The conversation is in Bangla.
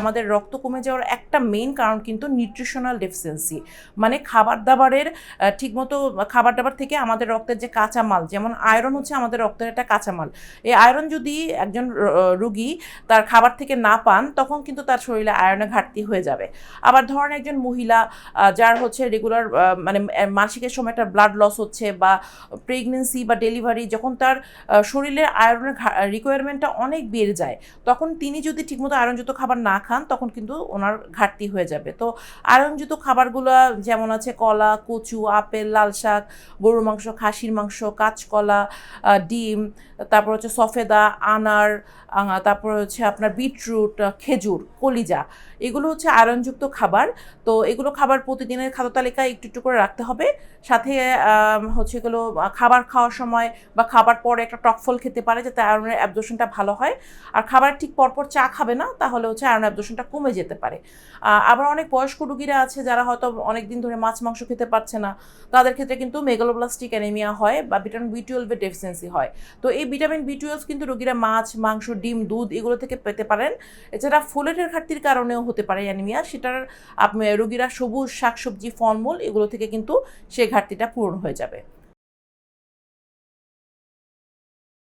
আমাদের রক্ত কমে যাওয়ার একটা মেন কারণ কিন্তু নিউট্রিশনাল ডেফিসিয়েন্সি মানে খাবার দাবারের ঠিকমতো খাবার দাবার থেকে আমাদের রক্তের যে কাঁচামাল, যেমন আয়রন হচ্ছে আমাদের রক্তের একটা কাঁচামাল। এই আয়রন যদি একজন রুগী তার খাবার থেকে না পান, তখন কিন্তু তার শরীরে আয়রনের ঘাটতি হয়ে যাবে। আবার ধরেন একজন মহিলা যার হচ্ছে রেগুলার মানে মাসিকের সময় একটা ব্লাড লস হচ্ছে বা প্রেগনেন্সি বা ডেলিভারি যখন তার শরীরের আয়রনের রিকোয়ারমেন্টটা অনেক বেড়ে যায়, তখন তিনি যদি ঠিকমতো আয়রনযুক্ত খাবার না খান, তখন কিন্তু ওনার ঘাটতি হয়ে যাবে। তো আয়রনযুক্ত খাবারগুলো যেমন আছে কলা, কচু, আপেল, লাল শাক, গরুর মাংস, খাসির মাংস, কাঁচকলা ডিম, তারপর হচ্ছে সফেদা, আনার তারপর হচ্ছে আপনার বিটরুট খেজুর, কলিজা, এগুলো হচ্ছে আয়রনযুক্ত খাবার। তো এগুলো খাবার প্রতিদিনের খাদ্য তালিকায় একটু একটু করে রাখতে হবে। সাথে হচ্ছে এগুলো খাবার খাওয়ার সময় বা খাবার পরে একটা টক ফল খেতে পারে, যাতে আয়রনের অ্যাবজর্শনটা ভালো হয়। আর খাবার ঠিক পরপর চা খাবে না, তাহলে হচ্ছে আয়রন অ্যাবজর্শনটা কমে যেতে পারে। আবার অনেক বয়স্ক রুগীরা আছে যারা হয়তো অনেক দিন ধরে মাছ, মাংস খেতে পারছে না। তাদের ক্ষেত্রে কিন্তু মেগালোপ্লাস্টিক অ্যানিমিয়া হয় বা ভিটামিন বি টুয়েলভের ডেফিসিয়েন্সি হয়। তো এই ভিটামিন বি টুয়েলভ কিন্তু রোগীরা মাছ, মাংস, ডিম, দুধ এগুলো থেকে পেতে পারেন। এছাড়া ফোলেটের ঘাটতির কারণেও হতে পারে অ্যানিমিয়া। সেটার আপ- রোগীরা সবুজ শাকসবজি, ফলমূল এগুলো থেকে কিন্তু সেই ঘাটতিটা পূরণ হয়ে যাবে।